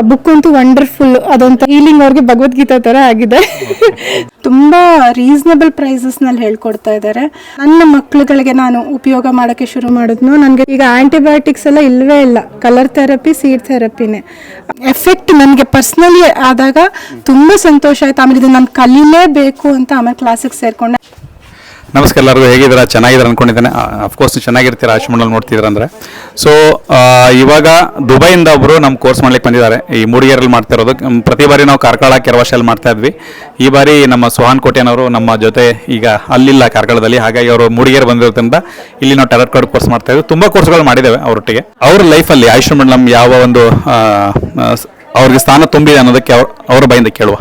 Book ಅಂತೂ wonderful ಅದೊಂದು healing ಅವ್ರಿಗೆ ಭಗವದ್ಗೀತಾ ತರ ಆಗಿದೆ. ತುಂಬಾ ರೀಸನಬಲ್ ಪ್ರೈಸಸ್ನಲ್ಲಿ ಹೇಳ್ಕೊಡ್ತಾ ಇದ್ದಾರೆ. ನನ್ನ ಮಕ್ಳುಗಳಿಗೆ ನಾನು ಉಪಯೋಗ ಮಾಡೋಕ್ಕೆ ಶುರು ಮಾಡಿದ್ನು. ನನಗೆ ಈಗ ಆಂಟಿಬಯೋಟಿಕ್ಸ್ ಎಲ್ಲ ಇಲ್ಲವೇ ಇಲ್ಲ. ಕಲರ್ ಥೆರಪಿ ಸೀಡ್ ಥೆರಪಿನೇ ಎಫೆಕ್ಟ್ ನನಗೆ ಪರ್ಸ್ನಲಿ ಆದಾಗ ತುಂಬಾ ಸಂತೋಷ ಆಯ್ತು. ಆಮೇಲೆ ಇದು ನಾನು ಕಲೀಲೇಬೇಕು ಅಂತ ಆಮೇಲೆ ಕ್ಲಾಸಿಗೆ ಸೇರ್ಕೊಂಡೆ. ನಮಸ್ಕಾರ ಎಲ್ಲರಿಗೂ ಹೇಗಿದ್ದೀರಾ? ಚೆನ್ನಾಗಿದ್ದಾರೆ ಅನ್ಕೊಂಡಿದ್ದೇನೆ. ಅಫ್ಕೋರ್ಸ್ ಚೆನ್ನಾಗಿರ್ತೀರ ಆಶ್ರಮದಲ್ಲಿ ನೋಡ್ತಿದ್ದೀರ ಅಂದರೆ. ಸೊ ಇವಾಗ ದುಬೈಯಿಂದ ಒಬ್ಬರು ನಮ್ಮ ಕೋರ್ಸ್ ಮಾಡ್ಲಿಕ್ಕೆ ಬಂದಿದ್ದಾರೆ. ಈ ಮೂಡಿಗೆರೆಯಲ್ಲಿ ಮಾಡ್ತಾ ಇರೋದು. ಪ್ರತಿ ಬಾರಿ ನಾವು ಕಾರ್ಕಳ ಕೆರವಾಶಲ್ಲಿ ಮಾಡ್ತಾ ಇದ್ವಿ. ಈ ಬಾರಿ ನಮ್ಮ ಸುಹಾನ್ ಕೋಟೆನವರು ನಮ್ಮ ಜೊತೆ ಈಗ ಅಲ್ಲಿಲ್ಲ ಕಾರ್ಕಳದಲ್ಲಿ. ಹಾಗಾಗಿ ಅವರು ಮೂಡಿಗೆರೆ ಬಂದಿರೋದ್ರಿಂದ ಇಲ್ಲಿ ನಾವು ಟೆರರ್ ಕಾರ್ಡ್ ಕೋರ್ಸ್ ಮಾಡ್ತಾ ಇದ್ವಿ. ತುಂಬ ಕೋರ್ಸ್ಗಳು ಮಾಡಿದ್ದೇವೆ ಅವರೊಟ್ಟಿಗೆ. ಅವ್ರ ಲೈಫಲ್ಲಿ ಆಯುಷ್ ನಮ್ಮ ಯಾವ ಒಂದು ಅವ್ರಿಗೆ ಸ್ಥಾನ ತುಂಬಿದೆ ಅನ್ನೋದಕ್ಕೆ ಅವ್ರ ಅವ್ರ ಬಾಯಿಂದ ಕೇಳುವ.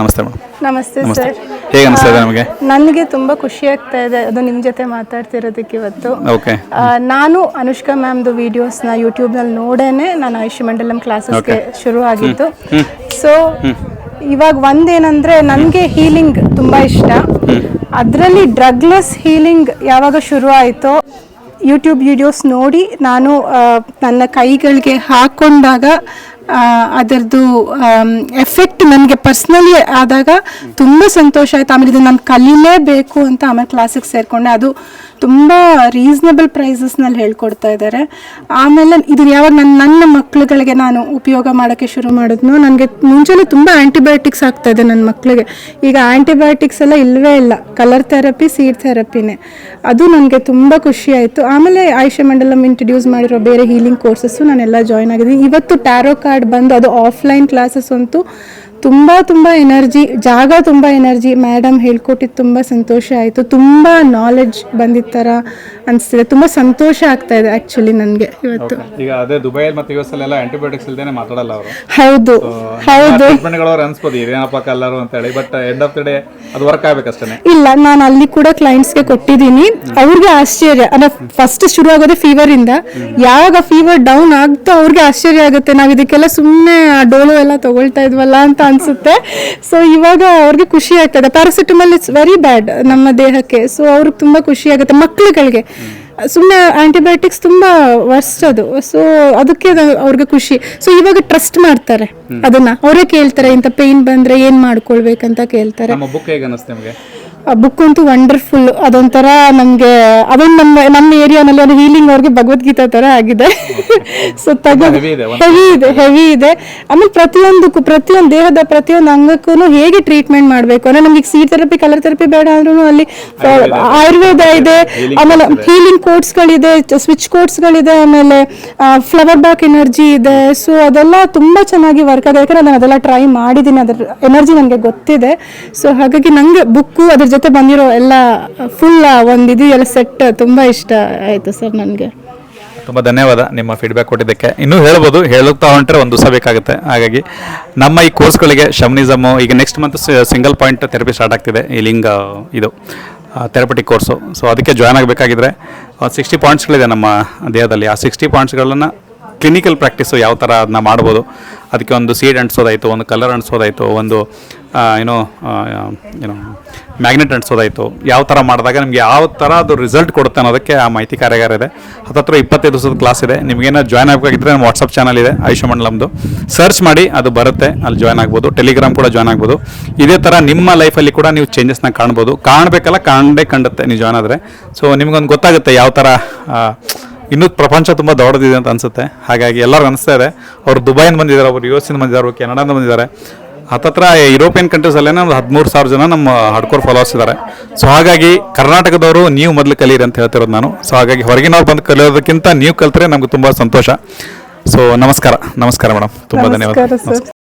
ನಮಸ್ತೆ ಮೇಡಮ್ ನಮಸ್ತೆ. ಹೇಗೆ ನಮಗೆ? ನನಗೆ ತುಂಬಾ ಖುಷಿ ಆಗ್ತಾ ಇದೆ ಅದು ನಿಮ್ಮ ಜೊತೆ ಮಾತಾಡ್ತಿರೋದಕ್ಕೆ ಇವತ್ತು. ಓಕೆ ಆ, ನಾನು ಅನುಷ್ಕಾ ಮ್ಯಾಮ್ದು ವಿಡಿಯೋಸ್ನ ಯೂಟ್ಯೂಬ್ನಲ್ಲಿ ನೋಡೇನೆ ನಾನು ಆಯುಷ್ ಮಂಡಲಂ ಕ್ಲಾಸಸ್ಗೆ ಶುರು ಆಗಿದ್ದು. ಸೊ ಇವಾಗ ಒಂದೇನಂದ್ರೆ ನನಗೆ ಹೀಲಿಂಗ್ ತುಂಬಾ ಇಷ್ಟ. ಅದರಲ್ಲಿ ಡ್ರಗ್ಲೆಸ್ ಹೀಲಿಂಗ್ ಯಾವಾಗ ಶುರು ಆಯಿತೋ ಯೂಟ್ಯೂಬ್ ವಿಡಿಯೋಸ್ ನೋಡಿ ನಾನು ನನ್ನ ಕೈಗಳಿಗೆ ಹಾಕೊಂಡಾಗ ಅದರದ್ದು ಎಫೆಕ್ಟ್ ನನಗೆ ಪರ್ಸ್ನಲಿ ಆದಾಗ ತುಂಬ ಸಂತೋಷ ಆಯಿತು. ಆಮೇಲೆ ಇದು ನಾನು ಕಲೀಲೇಬೇಕು ಅಂತ ಆಮೇಲೆ ಕ್ಲಾಸಿಗೆ ಸೇರಿಕೊಂಡೆ. ಅದು ತುಂಬ ರೀಸನಬಲ್ ಪ್ರೈಸಸ್ನಲ್ಲಿ ಹೇಳ್ಕೊಡ್ತಾ ಇದ್ದಾರೆ ಆಮೇಲೆ ಇದು ಯಾವಾಗ ನನ್ನ ನನ್ನ ಮಕ್ಳುಗಳಿಗೆ ನಾನು ಉಪಯೋಗ ಮಾಡೋಕ್ಕೆ ಶುರು ಮಾಡಿದ್ನು, ನನಗೆ ಮುಂಚೆನೇ ತುಂಬ ಆ್ಯಂಟಿಬಯೋಟಿಕ್ಸ್ ಆಗ್ತಾ ಇದೆ ನನ್ನ ಮಕ್ಕಳಿಗೆ ಈಗ ಆ್ಯಂಟಿಬಯೋಟಿಕ್ಸ್ ಎಲ್ಲ ಇಲ್ಲವೇ ಇಲ್ಲ. ಕಲರ್ ಥೆರಪಿ ಸೀಡ್ ಥೆರಪಿನೇ ಅದು ನನಗೆ ತುಂಬ ಖುಷಿ ಆಯಿತು. ಆಮೇಲೆ ಆಯುಷ ಮಂಡಲಂ ಇಂಟ್ರಡ್ಯೂಸ್ ಮಾಡಿರೋ ಬೇರೆ ಹೀಲಿಂಗ್ ಕೋರ್ಸಸ್ಸು ನಾನೆಲ್ಲ ಜಾಯ್ನ್ ಆಗಿದ್ದೀನಿ. ಇವತ್ತು ಟ್ಯಾರೋ ಕಾರ್ಡ್ ಬಂದು ಅದು ಆಫ್ಲೈನ್ ಕ್ಲಾಸಸ್ ಅಂತೂ ತುಂಬ ತುಂಬ ಎನರ್ಜಿ ಜಾಗ ತುಂಬ ಎನರ್ಜಿ. ಮೇಡಮ್ ಹೇಳ್ಕೊಟ್ಟಿದ್ದು ತುಂಬ ಸಂತೋಷ ಆಯಿತು. ತುಂಬ ನಾಲೆಡ್ಜ್ ಬಂದಿದ್ದ ಥರ ಅನಿಸ್ತಿದೆ. ತುಂಬ ಸಂತೋಷ ಆಗ್ತಾ ಇದೆ ಆ್ಯಕ್ಚುಲಿ ನನಗೆ ಇವತ್ತು. ಈಗ ಅದೇ ದುಬೈಯಲ್ಲಿ ಮತ್ತು ಯು ಎಸ್ ಎಲ್ಲ ಆಂಟಿಬಯೋಟಿಕ್ಸ್ ಇಲ್ದೇನೆ ಮಾತಾಡಲ್ಲ ಅವರು. ಹೌದು. ಹೌದು. ಅವ್ರು ಅನ್ಸ್ಬೋದು. ಇದೇನಪ್ಪ ಕಲ್ಲರು ಅಂತ ಹೇಳಿ. But end of the day ಅದು ವರ್ಕ್ ಆಗಬೇಕಷ್ಟೇ ಇಲ್ಲ ನಾನು ಅಲ್ಲಿ ಕೂಡ ಕ್ಲೈಂಟ್ಸ್ಗೆ ಕೊಟ್ಟಿದ್ದೀನಿ. ಅವ್ರಿಗೆ ಆಶ್ಚರ್ಯ. ಅಂದ್ರೆ ಫಸ್ಟ್ ಶುರು ಆಗೋದೇ ಫೀವರಿಂದ ಇಂದ ಯಾವಾಗ ಫೀವರ್ ಡೌನ್ ಆಗ್ತೋ ಅವ್ರಿಗೆ ಆಶ್ಚರ್ಯ ಆಗುತ್ತೆ. ನಾವು ಇದಕ್ಕೆಲ್ಲ ಸುಮ್ಮನೆ ಡೋಲೋ ಎಲ್ಲ ತಗೊಳ್ತಾ ಇದ್ವಲ್ಲ ಅಂತ ಅನ್ಸುತ್ತೆ. ಸೊ ಇವಾಗ ಅವ್ರಿಗೆ ಖುಷಿ ಆಗ್ತದೆ. ಪ್ಯಾರಾಸಿಟಮಲ್ ಇಟ್ಸ್ ವೆರಿ ಬ್ಯಾಡ್ ನಮ್ಮ ದೇಹಕ್ಕೆ. ಸೊ ಅವ್ರಿಗೆ ತುಂಬಾ ಖುಷಿ ಆಗುತ್ತೆ ಮಕ್ಕಳುಗಳಿಗೆ ಸುಮ್ಮನೆ ಆಂಟಿಬಯೋಟಿಕ್ಸ್ ತುಂಬಾ ವರ್ಸ್ಟ್ ಅದು. ಸೊ ಅದಕ್ಕೆ ಅದು ಅವ್ರಿಗೆ ಖುಷಿ. ಸೊ ಇವಾಗ ಟ್ರಸ್ಟ್ ಮಾಡ್ತಾರೆ ಅದನ್ನ. ಅವರೇ ಕೇಳ್ತಾರೆ ಇಂಥ ಪೇನ್ ಬಂದ್ರೆ ಏನ್ ಮಾಡ್ಕೊಳ್ಬೇಕಂತ ಕೇಳ್ತಾರೆ. ಆ ಬುಕ್ ಅಂತೂ ವಂಡರ್ಫುಲ್ ಅದೊಂಥರ ನಮಗೆ ಅದೊಂದು ನಮ್ಮ ನಮ್ಮ ಏರಿಯಾನಲ್ಲಿ ಒಂದು ಹೀಲಿಂಗ್ ಅವ್ರಿಗೆ ಭಗವದ್ಗೀತೆ ತರ ಆಗಿದೆ. ಸೊ ತಗೋ ಹೆವಿ ಇದೆ ಹೆವಿ ಇದೆ. ಆಮೇಲೆ ಪ್ರತಿಯೊಂದಕ್ಕೂ ಪ್ರತಿಯೊಂದು ದೇಹದ ಪ್ರತಿಯೊಂದು ಅಂಗಕ್ಕೂ ಹೇಗೆ ಟ್ರೀಟ್ಮೆಂಟ್ ಮಾಡಬೇಕು? ಅಂದ್ರೆ ನಮಗೆ ಸೀ ಥೆರಪಿ ಕಲರ್ ಥೆರಪಿ ಬೇಡ ಅಂದ್ರೂ ಅಲ್ಲಿ ಆಯುರ್ವೇದ ಇದೆ ಆಮೇಲೆ ಹೀಲಿಂಗ್ ಕೋರ್ಸ್ಗಳಿದೆ ಸ್ವಿಚ್ ಕೋರ್ಸ್ಗಳಿದೆ ಆಮೇಲೆ ಫ್ಲವರ್ ಬಾಕ್ ಎನರ್ಜಿ ಇದೆ. ಸೊ ಅದೆಲ್ಲ ತುಂಬಾ ಚೆನ್ನಾಗಿ ವರ್ಕ್ ಆಗಿದೆ. ಯಾಕಂದ್ರೆ ನಾನು ಅದೆಲ್ಲ ಟ್ರೈ ಮಾಡಿದ್ದೀನಿ. ಅದರ ಎನರ್ಜಿ ನನಗೆ ಗೊತ್ತಿದೆ. ಸೊ ಹಾಗಾಗಿ ನನಗೆ ಬುಕ್ಕು ಅದ್ರ ಜೊತೆ ಬಂದಿರೋ ಎಲ್ಲ ಫುಲ್ ಒಂದು ಇದು ಸೆಟ್ ತುಂಬ ಇಷ್ಟ ಆಯಿತು ಸರ್ ನನಗೆ. ತುಂಬ ಧನ್ಯವಾದ ನಿಮ್ಮ ಫೀಡ್ಬ್ಯಾಕ್ ಕೊಟ್ಟಿದ್ದಕ್ಕೆ. ಇನ್ನೂ ಹೇಳ್ಬೋದು, ಹೇಳುತ್ತಾ ಹೊಂಟ್ರೆ ಒಂದು ದಿವಸ ಬೇಕಾಗುತ್ತೆ. ಹಾಗಾಗಿ ನಮ್ಮ ಈ ಕೋರ್ಸ್ಗಳಿಗೆ ಶಮ್ನಿಸಮು ಈಗ next month single point therapy start ಆಗ್ತಿದೆ. ಈ ಲಿಂಗ, ಇದು ಥೆರಪಟಿಕ್ ಕೋರ್ಸು ಸೊ ಅದಕ್ಕೆ ಜಾಯ್ನ್ ಆಗಬೇಕಾಗಿದ್ರೆ ಸಿಕ್ಸ್ಟಿ ಪಾಯಿಂಟ್ಸ್ಗಳಿದೆ ನಮ್ಮ ದೇಹದಲ್ಲಿ. ಆ ಸಿಕ್ಸ್ಟಿ ಪಾಯಿಂಟ್ಸ್ಗಳನ್ನು ಕ್ಲಿನಿಕಲ್ ಪ್ರಾಕ್ಟೀಸು ಯಾವ ಥರ ಅದನ್ನ ಮಾಡ್ಬೋದು. ಅದಕ್ಕೆ ಒಂದು ಸೀಡ್ ಅಂಟಿಸೋದಾಯಿತು, ಒಂದು ಕಲರ್ ಅಂಟಿಸೋದಾಯಿತು, ಒಂದು ಏನೋ ಏನೋ ಮ್ಯಾಗ್ನೆಟ್ ಅಂಟಿಸೋದಾಯಿತು. ಯಾವ ಥರ ಮಾಡಿದಾಗ ನಿಮಗೆ ಯಾವ ಥರ ಅದು ರಿಸಲ್ಟ್ ಕೊಡುತ್ತೆ ಅನ್ನೋದಕ್ಕೆ ಆ ಮಾಹಿತಿ ಕಾರ್ಯಾಗಾರ ಇದೆ. ಹತ್ತತ್ರ ಇಪ್ಪತ್ತೈದು ದಿವಸದ ಕ್ಲಾಸ್ ಇದೆ. ನಿಮಗೇನೋ ಜಾಯ್ನ್ ಆಗಬೇಕಾಗಿದ್ದರೆ ನಮ್ಮ ವಾಟ್ಸಪ್ ಚಾನಲ್ ಇದೆ, ಆಯುಷ್ಯ ಮಂಡಲಮ್ದು. ಸರ್ಚ್ ಮಾಡಿ, ಅದು ಬರುತ್ತೆ, ಅಲ್ಲಿ ಜಾಯ್ನ್ ಆಗ್ಬೋದು. ಟೆಲಿಗ್ರಾಮ್ ಕೂಡ ಜಾಯ್ನ್ ಆಗ್ಬೋದು. ಇದೇ ಥರ ನಿಮ್ಮ ಲೈಫಲ್ಲಿ ಕೂಡ ನೀವು ಚೇಂಜಸ್ನ ಕಾಣ್ಬೋದು. ಕಾಣಬೇಕಲ್ಲ, ಕಾಣದೇ ಕಂಡುತ್ತೆ, ನೀವು ಜಾಯ್ನ್ ಆದರೆ. ಸೊ ನಿಮಗೊಂದು ಗೊತ್ತಾಗುತ್ತೆ ಯಾವ ಥರ ಇನ್ನೂ ಪ್ರಪಂಚ ತುಂಬ ದೊಡ್ಡದಿದೆ ಅಂತ ಅನಿಸುತ್ತೆ. ಹಾಗಾಗಿ ಎಲ್ಲರೂ ಅನಿಸ್ತಾ ಇದೆ. ಅವರು ದುಬೈಯಿಂದ ಬಂದಿದ್ದಾರೆ ಅವರು ಯು ಎಸ್ಸಿಂದ ಬಂದಿದ್ದಾರೆ ಅವ್ರು ಕೆನಡಾದಿಂದ ಬಂದಿದ್ದಾರೆ. ಹತ್ತತ್ರ ಯುರೋಪಿಯನ್ ಕಂಟ್ರೀಸಲ್ಲೇ ಒಂದು ಹದಿಮೂರು ಸಾವಿರ ಜನ ನಮ್ಮ ಹಡ್ಕೋರ್ ಫಾಲೋವರ್ಸ್ ಇದ್ದಾರೆ. ಸೊ ಹಾಗಾಗಿ ಕರ್ನಾಟಕದವರು ನೀವು ಮೊದಲು ಕಲೀರಿ ಅಂತ ಹೇಳ್ತಿರೋದು ನಾನು. ಸೊ ಹಾಗಾಗಿ ಹೊರಗಿನವ್ರು ಬಂದು ಕಲಿಯೋದಕ್ಕಿಂತ ನೀವು ಕಲಿತರೆ ನಮ್ಗೆ ತುಂಬ ಸಂತೋಷ. ಸೊ ನಮಸ್ಕಾರ ನಮಸ್ಕಾರ ಮೇಡಮ್ ತುಂಬ ಧನ್ಯವಾದ